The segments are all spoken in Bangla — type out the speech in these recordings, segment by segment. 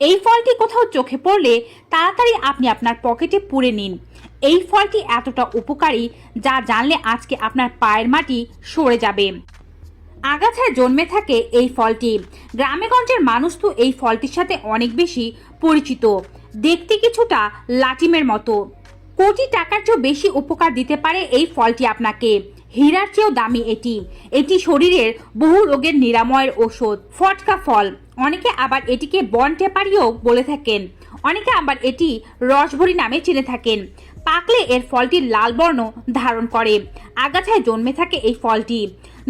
এই ফলটি কোথাও চোখে পড়লে তাড়াতাড়ি আপনি আপনার পকেটে পুরে নিন। এই ফলটি এতটা উপকারী যা জানলে আজকে আপনার পায়ের মাটি সরে যাবে। আগাছায় জন্মে থাকে এই ফলটি। গ্রামেগঞ্জের মানুষ তো এই ফলটির সাথে অনেক বেশি পরিচিত। দেখতে কিছুটা লাটিমের মতো। কোটি টাকার চেয়েও বেশি উপকার দিতে পারে এই ফলটি আপনাকে। হীরার চেয়েও দামি এটি। এটি শরীরের বহু রোগের নিরাময়ের ওষুধ ফটকা ফল। অনেকে আবার এটিকে বন টেপারিও বলে থাকেন। অনেকে আবার এটি রসভরি নামে চিনে থাকেন। পাকলে এর ফলটি লাল বর্ণ ধারণ করে। আগাছায় জন্মে থাকে এই ফলটি।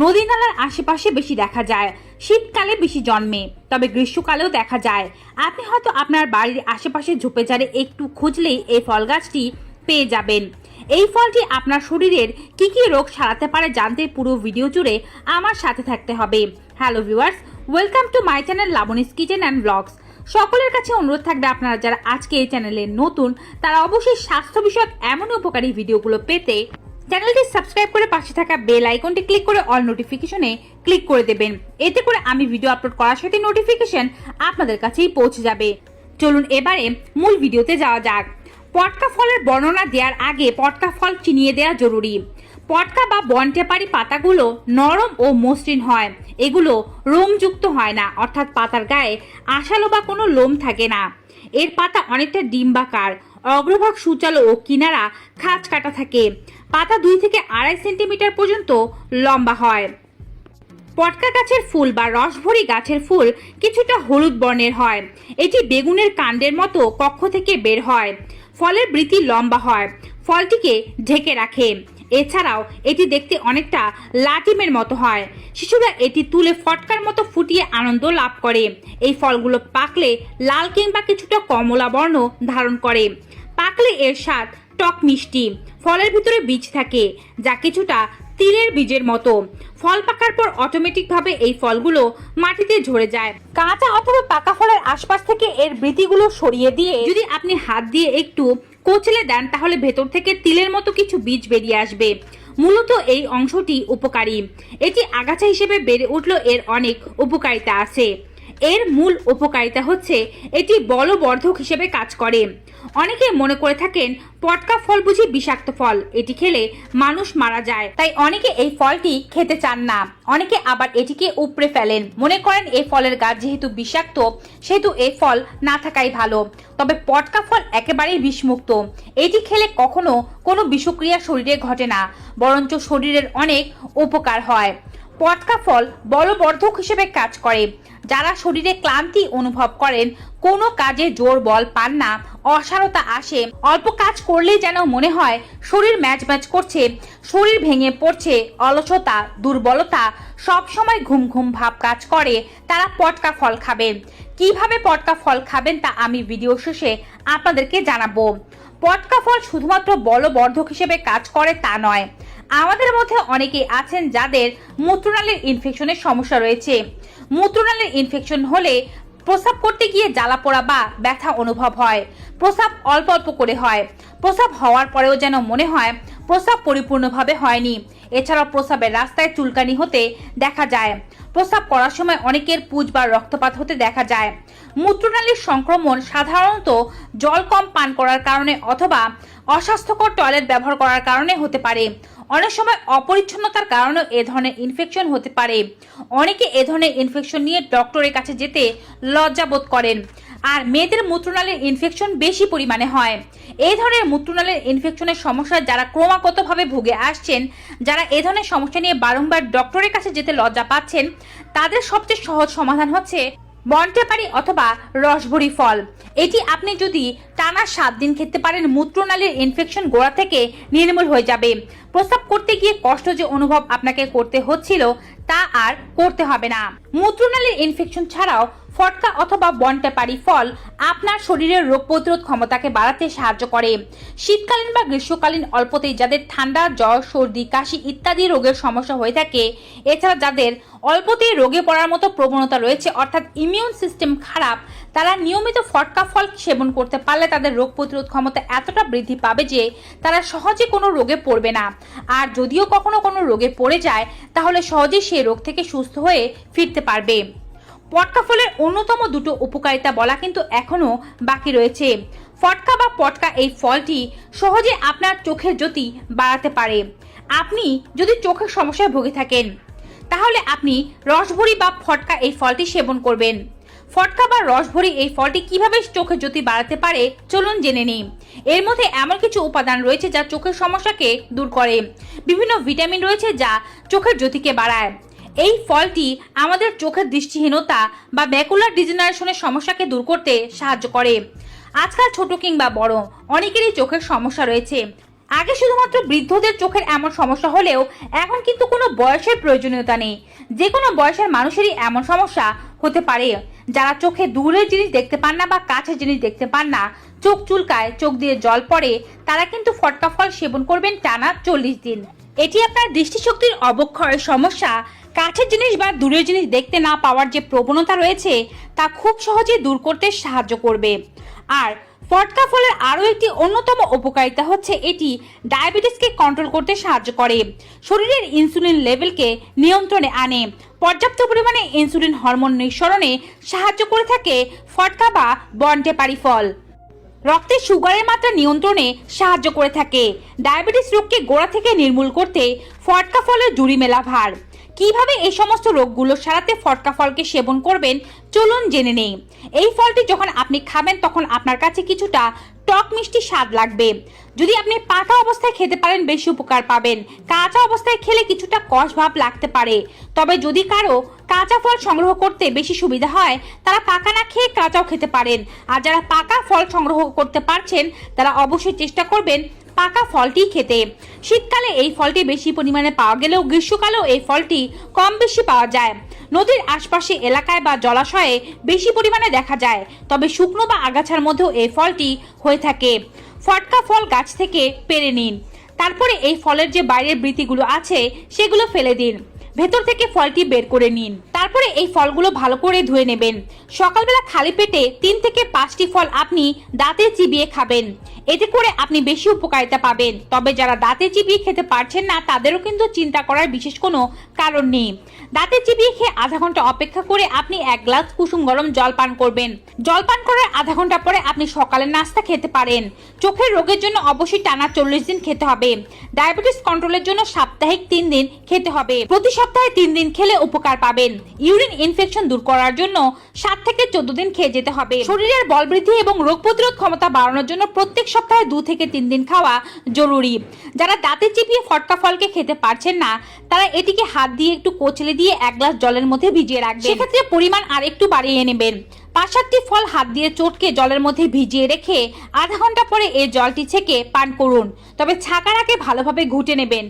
নদী নালার আশেপাশে বেশি দেখা যায়। শীতকালে বেশি জন্মে, তবে গ্রীষ্মকালেও দেখা যায়। আপনি হয়তো আপনার বাড়ির আশেপাশে ঝোপে ঝাড়ে একটু খুঁজলেই এই ফল গাছটি পেয়ে যাবেন। এই ফলটি আপনার শরীরের কি কি রোগ সারাতে পারে জানতে পুরো ভিডিও জুড়ে আমার সাথে থাকতে হবে। Hello viewers welcome to my channel Labani's kitchen and blogs সকলের কাছে অনুরোধ থাকবে আপনারা যারা আজকে এই চ্যানেলে নতুন, তারা অবশ্যই স্বাস্থ্য বিষয়ক এমন উপকারী ভিডিওগুলো পেতে চ্যানেলটি সাবস্ক্রাইব করে পাশে থাকা বেল আইকনটি ক্লিক করে অল নোটিফিকেশনে ক্লিক করে দেবেন। এতে করে আমি ভিডিও আপলোড করার সাথে নোটিফিকেশন আপনাদের কাছেই পৌঁছে যাবে। চলুন এবারে মূল ভিডিওতে যাওয়া যাক। পটকা ফলের বর্ণনা দেওয়ার আগে পটকা ফল চিনিয়ে দেওয়া জরুরি। পটকা বা বনটেপারি পাতাগুলো নরম ও মসৃণ হয়। এগুলো রোমযুক্ত হয় না, অর্থাৎ পাতার গায়ে আশালো বা কোনো লোম থাকে না। এর পাতা অনেকটা ডিম্বাকার, অগ্রভাগ সূচালো ও কিনারা খাঁজ কাটা থাকে। পাতা দুই থেকে আড়াই সেন্টিমিটার পর্যন্ত লম্বা হয়। পটকা গাছের ফুল বা রসভরি গাছের ফুল কিছুটা হলুদ বর্ণের হয়। এটি বেগুনের কাণ্ডের মতো কক্ষ থেকে বের হয়। ফলের বৃতি লম্বা হয়, ফলটিকে ঢেকে রাখে। এছাড়াও এটি দেখতে অনেকটা লাটিমের মতো হয়। শিশুরা এটি তুলে ফটকার মতো ফুটিয়ে আনন্দ লাভ করে। এই ফলগুলো পাকলে লাল কিংবা কিছুটা কমলা বর্ণ ধারণ করে। পাকলে এর স্বাদ টক মিষ্টি। ফলের ভিতরে বীজ থাকে যা কিছুটা তিলের বীজের মতো। ফল পাকার পর অটোমেটিকভাবে এই ফলগুলো মাটিতে ঝরে যায়। কাঁচা অথবা পাকা ফলের আশপাশ থেকে এর বৃতিগুলো সরিয়ে দিয়ে যদি আপনি হাত দিয়ে একটু কোচলে দেন তাহলে ভেতর থেকে তিলের মতো কিছু বীজ বেরিয়ে আসবে। মূলত এই অংশটি উপকারী। এটি আগাছা হিসেবে বেড়ে উঠলেও এর অনেক উপকারিতা আছে। এর মূল উপকারিতা হচ্ছে এটি বলবর্ধক হিসেবে কাজ করে। অনেকে মনে করে থাকেন পটকা ফল বুঝি বিষাক্ত ফল, এটি খেলে মানুষ মারা যায়। তাই অনেকে এই ফলটি খেতে চান না। অনেকে আবার এটিকে উপড়ে ফেলেন। মনে করেন এই ফলের গাছ যেহেতু বিষাক্ত, সেহেতু এই ফল না থাকাই ভালো। তবে পটকা ফল একেবারেই বিষমুক্ত। এটি খেলে কখনো কোনো বিষক্রিয়া শরীরে ঘটে না, বরঞ্চ শরীরের অনেক উপকার হয়। পটকা ফল বলবর্ধক হিসেবে কাজ করে। যারা শরীরে ক্লান্তি অনুভব করেন, কোনো কাজে জোর বল পান না, অসারতা আসে। অল্প কাজ করলেই যেন মনে হয় শরীর ম্যাচ ম্যাচ করছে, শরীর ভেঙে পড়ছে, অলসতা, দুর্বলতা সব সময় ঘুম ঘুম ভাব কাজ করে, তারা পটকা ফল খাবেন কীভাবে পটকা ফল খাবেন তা আমি ভিডিও শেষে আপনাদেরকে জানাব। পটকা ফল শুধুমাত্র বলবর্ধক হিসেবে কাজ করে তা নয় আমাদের মধ্যে অনেকেই আছেন যাদের মূত্রনালীর ইনফেকশনের সমস্যা রয়েছে। মূত্রনালীর ইনফেকশন হলে প্রস্রাব করতে গিয়ে জ্বালা পোড়া বা ব্যথা অনুভব হয়। প্রস্রাব অল্প অল্প করে হয়। প্রস্রাব হওয়ার পরেও যেন মনে হয় প্রস্রাব পরিপূর্ণভাবে হয়নি। এছাড়াও প্রস্রাবের রাস্তায় চুলকানি হতে দেখা যায়। প্রস্রাব করার সময় অনেকের পুজ বা রক্তপাত হতে দেখা যায়। মূত্রনালীর সংক্রমণ সাধারণত জল কম পান করার কারণে অথবা অস্বাস্থ্যকর টয়লেট ব্যবহার করার কারণে হতে পারে। অনেক সময় অপরিচ্ছন্নতার কারণেও এ ধরনের ইনফেকশন হতে পারে। অনেকে এ ধরনের ইনফেকশন নিয়ে ডক্টরের কাছে যেতে লজ্জাবোধ করেন। আর মেয়েদের মূত্রনালীর ইনফেকশন বেশি পরিমাণে হয়। এই ধরনের মূত্রনালীর ইনফেকশনের সমস্যা যারা ক্রমাগতভাবে ভুগে আসছেন, যারা এ ধরনের সমস্যা নিয়ে বারংবার ডক্টরের কাছে যেতে লজ্জা পাচ্ছেন, তাদের সবচেয়ে সহজ সমাধান হচ্ছে বনটেপারি অথবা রসভরি ফল। এটি আপনি যদি টানা সাত দিন খেতে পারেন, মূত্রনালীর ইনফেকশন গোড়া থেকে নির্মূল হয়ে যাবে। প্রস্তাব করতে গিয়ে কষ্ট যে অনুভব আপনাকে করতে হচ্ছিল, তা আর করতে হবে না। মূত্রনালীর ইনফেকশন ছাড়াও ফটকা অথবা বনটেপারি ফল আপনার শরীরের রোগ প্রতিরোধ ক্ষমতাকে বাড়াতে সাহায্য করে। শীতকালীন বা গ্রীষ্মকালীন অল্পতেই যাদের ঠান্ডা, জ্বর, সর্দি, কাশি ইত্যাদি রোগের সমস্যা হয়ে থাকে, এছাড়া যাদের অল্পতেই রোগে পড়ার মতো প্রবণতা রয়েছে, অর্থাৎ ইমিউন সিস্টেম খারাপ, তারা নিয়মিত ফটকা ফল সেবন করতে পারলে তাদের রোগ প্রতিরোধ ক্ষমতা এতটা বৃদ্ধি পাবে যে তারা সহজে কোনো রোগে পড়বে না। আর যদিও কখনো কোনো রোগে পড়ে যায়, তাহলে সহজেই সেই রোগ থেকে সুস্থ হয়ে ফিরতে পারবে। পটকা ফলের অন্যতম দুটো উপকারিতা বলা কিন্তু এখনও বাকি রয়েছে। ফটকা বা পটকা এই ফলটি সহজে আপনার চোখের জ্যোতি বাড়াতে পারে। আপনি যদি চোখের সমস্যায় ভুগে থাকেন, তাহলে আপনি রসভরি বা ফটকা এই ফলটি সেবন করবেন। ফটকা বা রসভরি এই ফলটি কীভাবে চোখের জ্যোতি বাড়াতে পারে, চলুন জেনে নিই। এর মধ্যে এমন কিছু উপাদান রয়েছে যা চোখের সমস্যাকে দূর করে। বিভিন্ন ভিটামিন রয়েছে যা চোখের জ্যোতিকে বাড়ায়। এই ফলটি আমাদের চোখের দৃষ্টিহীনতা বা ব্যাকুলার ডিজেনারেশনের সমস্যাকে দূর করতে সাহায্য করে। আজকাল ছোট কিংবা বড়, অনেকেরই চোখের সমস্যা রয়েছে। আগে শুধুমাত্র বৃদ্ধদের চোখের এমন সমস্যা হলেও এখন কিন্তু কোনো বয়সের প্রয়োজনীয়তা নেই। যে কোনো বয়সের মানুষেরই এমন সমস্যা হতে পারে। যারা চোখে দূরের জিনিস দেখতে পান না বা কাছের জিনিস দেখতে পান না, চোখ চুলকায়, চোখ দিয়ে জল পড়ে, তারা কিন্তু ফটকা ফল সেবন করবেন টানা চল্লিশ দিন। এটি আপনার দৃষ্টিশক্তির অবক্ষয়ের সমস্যা কাছের জিনিস বা দূরের জিনিস দেখতে না পাওয়ার যে প্রবণতা রয়েছে, তা খুব সহজে দূর করতে সাহায্য করবে। আর ফটকা ফলের আরও একটি অন্যতম উপকারিতা হচ্ছে এটি ডায়াবেটিসকে কন্ট্রোল করতে সাহায্য করে। শরীরের ইনসুলিন লেভেলকে নিয়ন্ত্রণে আনে। পর্যাপ্ত পরিমাণে ইনসুলিন হরমোন নিঃসরণে সাহায্য করে থাকে ফটকা বা বন্টেপারি ফল। রক্তে সুগারের মাত্রা নিয়ন্ত্রণে সাহায্য করে থাকে। ডায়াবেটিস রোগকে গোড়া থেকে নির্মূল করতে ফটকা ফলের জুড়ি মেলা ভার। কীভাবে এই সমস্ত রোগগুলো সারাতে ফটকা ফলকে সেবন করবেন, চলুন জেনে নেই। এই ফলটি যখন আপনি খাবেন, তখন আপনার কাছে কিছুটা টক মিষ্টি স্বাদ লাগবে। যদি আপনি পাকা অবস্থায় খেতে পারেন, বেশি উপকার পাবেন। কাঁচা অবস্থায় খেলে কিছুটা কষ ভাব লাগতে পারে। তবে যদি কারও কাঁচা ফল সংগ্রহ করতে বেশি সুবিধা হয়, তারা পাকা না খেয়ে কাঁচাও খেতে পারেন। আর যারা পাকা ফল সংগ্রহ করতে পারছেন, তারা অবশ্যই চেষ্টা করবেন পাকা ফলটি খেতে। শীতকালে এই ফলটি বেশি পরিমাণে পাওয়া গেলেও গ্রীষ্মকালেও এই ফলটি কম বেশি পাওয়া যায়। নদীর আশপাশে এলাকায় বা জলাশয়ে বেশি পরিমাণে দেখা যায়, তবে শুকনো বা আগাছার মধ্যেও এই ফলটি হয়ে থাকে। ফটকা ফল গাছ থেকে পেরে নিন। তারপরে এই ফলের যে বাইরের বৃতিগুলো আছে, সেগুলো ফেলে দিন। ভেতর থেকে ফলটি বের করে নিন। তারপরে এই ফলগুলো ভালো করে ধুয়ে নেবেন। সকালবেলা খালি পেটে তিন থেকে পাঁচটি ফল আপনি দাঁতে চিবিয়ে খাবেন। এতে করে আপনি বেশি উপকারিতা পাবেন। তবে যারা দাঁতে চিবিয়ে খেতে পারছেন না, তাদেরও কিন্তু চিন্তা করার বিশেষ কোনো কারণ নেই। দাঁতে চিবিয়ে খেয়ে আধা ঘণ্টা অপেক্ষা করে আপনি এক গ্লাস কুসুম গরম জল পান করবেন। জল পান করার আধা ঘণ্টা পরে আপনি সকালের নাস্তা খেতে পারেন। চোখের রোগের জন্য অবশ্যই টানা চল্লিশ দিন খেতে হবে। ডায়াবেটিস কন্ট্রোলের জন্য সাপ্তাহিক তিন দিন খেতে হবে। প্রতি সপ্তাহে তিন দিন খেলে উপকার পাবেন। ইউরিন ইনফেকশন দূর করার জন্য সাত থেকে চোদ্দ দিন খেয়ে যেতে হবে। শরীরের বল বৃদ্ধি এবং রোগ প্রতিরোধ ক্ষমতা বাড়ানোর জন্য প্রত্যেক সপ্তাহে দু থেকে তিন দিন খাওয়া জরুরি। যারা দাঁতে চিপিয়ে ফটকা ফলকে খেতে পারছেন না, তারা এটিকে হাত দিয়ে একটু কোচলে দিয়ে এক গ্লাস জলের মধ্যে ভিজিয়ে রাখবেন। সেক্ষেত্রে পরিমাণ আর একটু বাড়িয়ে নেবেন। পাঁচ সাতটি ফল হাত দিয়ে চটকে জলের মধ্যে ভিজিয়ে রেখে আধা ঘণ্টা পরে এই জলটি ছেঁকে পান করুন। তবে ছাকার আগে ভালোভাবে ঘুটে নেবেন,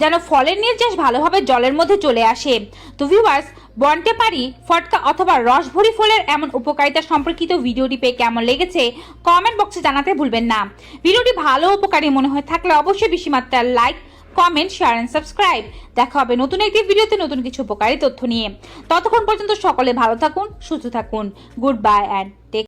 যেন ফলের নির্যাস ভালোভাবে জলের মধ্যে চলে আসে। তো ভিউয়ার্স বন্টে পারি, ফটকা অথবা রসভরি ফলের এমন উপকারিতা সম্পর্কিত ভিডিওটি পেয়ে কেমন লেগেছে কমেন্ট বক্সে জানাতে ভুলবেন না। ভিডিওটি ভালো উপকারী মনে হয়ে থাকলে অবশ্যই বেশি মাত্রার like, comment, share and subscribe. দেখা হবে নতুন একটি ভিডিওতে নতুন কিছু উপকারী তথ্য নিয়ে। ততক্ষণ পর্যন্ত সকলে ভালো থাকুন, সুস্থ থাকুন। Good bye and take